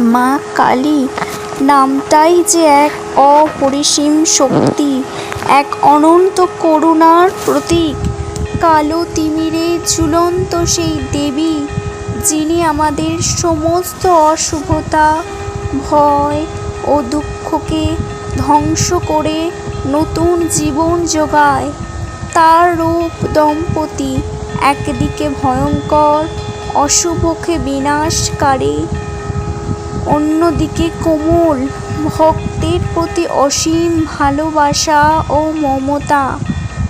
মা কালী। নামটাই যে এক অপরিসীম শক্তি, এক অনন্ত করুণার প্রতীক। কালো তিমিরে ঝুলন্ত সেই দেবী, যিনি আমাদের সমস্ত অশুভতা, ভয় ও দুঃখকে ধ্বংস করে নতুন জীবন যোগায় তার রূপ দম্পতি একদিকে ভয়ঙ্কর, অশুভকে বিনাশকারী অন্যদিকে কোমল ভক্তের প্রতি অসীম ভালোবাসা ও মমতা।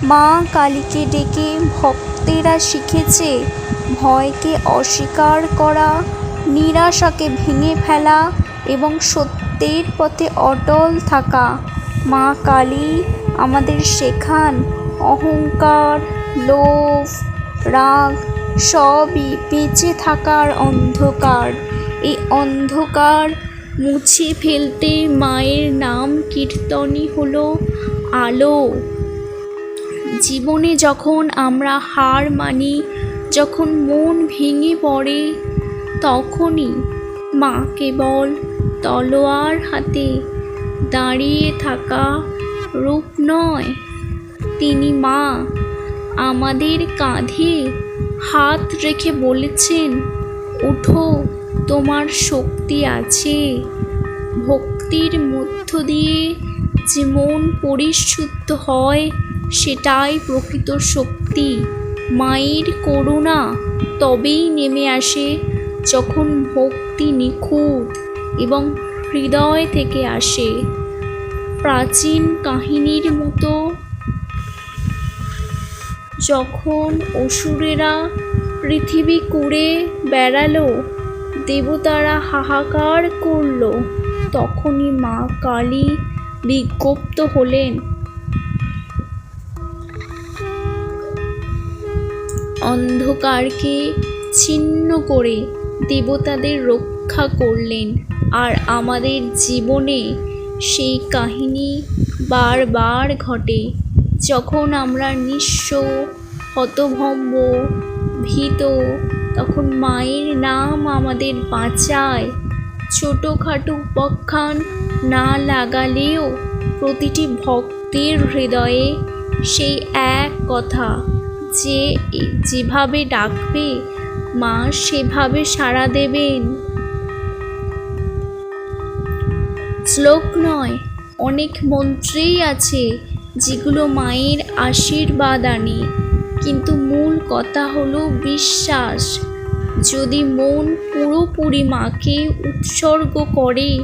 মা কালীকে ডেকে ভক্তেরা শিখেছে ভয়কে অস্বীকার করা, নিরাশাকে ভেঙে ফেলা এবং সত্যের পথে অটল থাকা। মা কালী আমাদের শেখান অহংকার, লোভ, রাগ সবই বেঁচে থাকার অন্ধকার। এই অন্ধকার মুছে ফেলতে মায়ের নাম কীর্তনই হলো আলো। জীবনে যখন আমরা হার মানি, যখন মন ভেঙে পড়ে, তখনই মা কেবল তলোয়ার হাতে দাঁড়িয়ে থাকা রূপ নয়, তিনি মা আমাদের কাঁধে হাত রেখে বলেছেন, ওঠো। তোমার শক্তি আছে। ভক্তির মধ্য দিয়ে যে মন পরিশুদ্ধ হয়, সেটাই প্রকৃত শক্তি। মায়ের করুণা তবেই নেমে আসে যখন ভক্তি নিখুঁত এবং হৃদয় থেকে আসে। প্রাচীন কাহিনীর মতো যখন অসুরেরা পৃথিবী কুড়ে বেড়ালো দেবতারা হাহাকার করল। তখনই মা কালী বিজ্ঞপ্ত হলেন। অন্ধকারকে ছিন্ন করে দেবতাদের রক্ষা করলেন আর আমাদের জীবনে সেই কাহিনী বারবার ঘটে। যখন আমরা নিঃস্ব, হতভম্ব, ভীত তখন মায়ের নাম আমাদের বাঁচায়। ছোটোখাটো উপাখ্যান না লাগালেও প্রতিটি ভক্তের হৃদয়ে সেই এক কথা, যে যেভাবে ডাকবে, মা সেভাবে সাড়া দেবেন। শ্লোক নয়, অনেক মন্ত্রেই আছে যেগুলো মায়ের আশীর্বাদ আনে। কিন্তু মূল কথা হলো বিশ্বাস। যদি মন পুরোপুরি মাকে উৎসর্গ করে,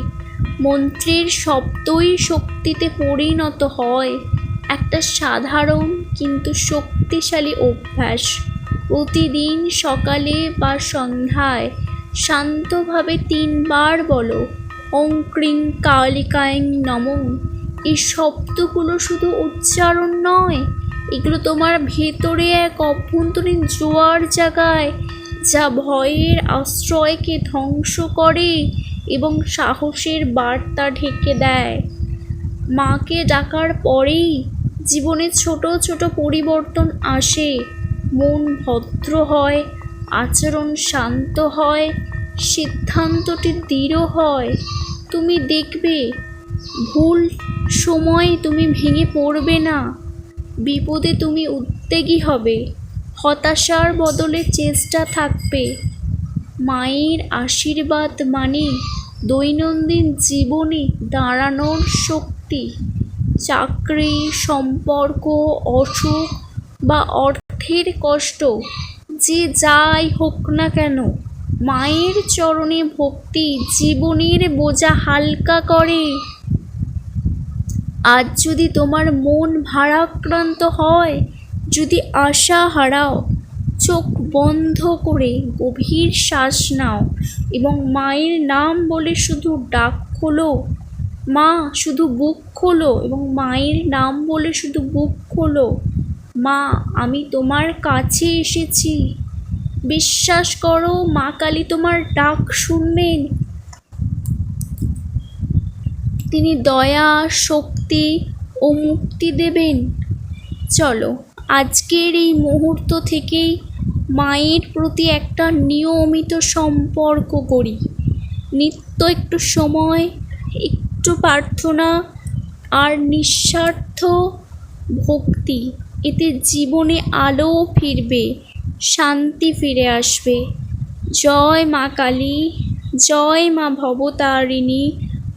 মন্ত্রের শব্দই শক্তিতে পরিণত হয়। একটা সাধারণ কিন্তু শক্তিশালী অভ্যাস। প্রতিদিন সকালে বা সন্ধ্যায় শান্তভাবে তিনবার বলো, ওং ক্রিং কালিকায়ং নমঃ। এই শব্দগুলো শুধু উচ্চারণ নয় এগুলো তোমার ভেতরে এক অভ্যন্তরীণ জোয়ার জাগায়, যা ভয়ের আশ্রয়কে ধ্বংস করে এবং সাহসের বার্তা ঢেকে দেয়। মাকে ডাকার পরেই জীবনে ছোট ছোট পরিবর্তন আসে। মন ভদ্র হয়, আচরণ শান্ত হয়, সিদ্ধান্তটি দৃঢ় হয়। তুমি দেখবে, ভুল সময় তুমি ভেঙে পড়বে না। বিপদে তুমি উদ্বেগী হবে। হতাশার বদলে চেষ্টা থাকবে। মায়ের আশীর্বাদ মানে দৈনন্দিন জীবনে দাঁড়ানোর শক্তি। চাকরি, সম্পর্ক, অসুখ বা অর্থের কষ্ট, যে যাই হোক না কেন, মায়ের চরণে ভক্তি জীবনের বোঝা হালকা করে। আজ যদি তোমার মন ভারাক্রান্ত হয়, যদি আশা হারাও, চোখ বন্ধ করে গভীর শ্বাস নাও এবং মায়ের নাম বলে শুধু ডাক খোলো। মা, শুধু বুক খোলো এবং মায়ের নাম বলে শুধু বুক খোলো। মা, আমি তোমার কাছে এসেছি। বিশ্বাস করো, মা কালী তোমার ডাক শুনবেন। তিনি দয়া, শক্তি ও মুক্তি দেবেন। চলো, আজকের এই মুহূর্ত থেকেই মায়ের প্রতি একটা নিয়মিত সম্পর্ক করি নিত্য একটু সময়, একটু প্রার্থনা আর নিঃস্বার্থ ভক্তি, এতে জীবনে আলো ফিরবে, শান্তি ফিরে আসবে। জয় মা কালী, জয় মা ভবতারিণী,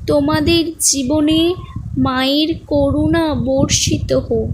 তোমাদের জীবনে মায়ের করুণা বর্ষিত হোক।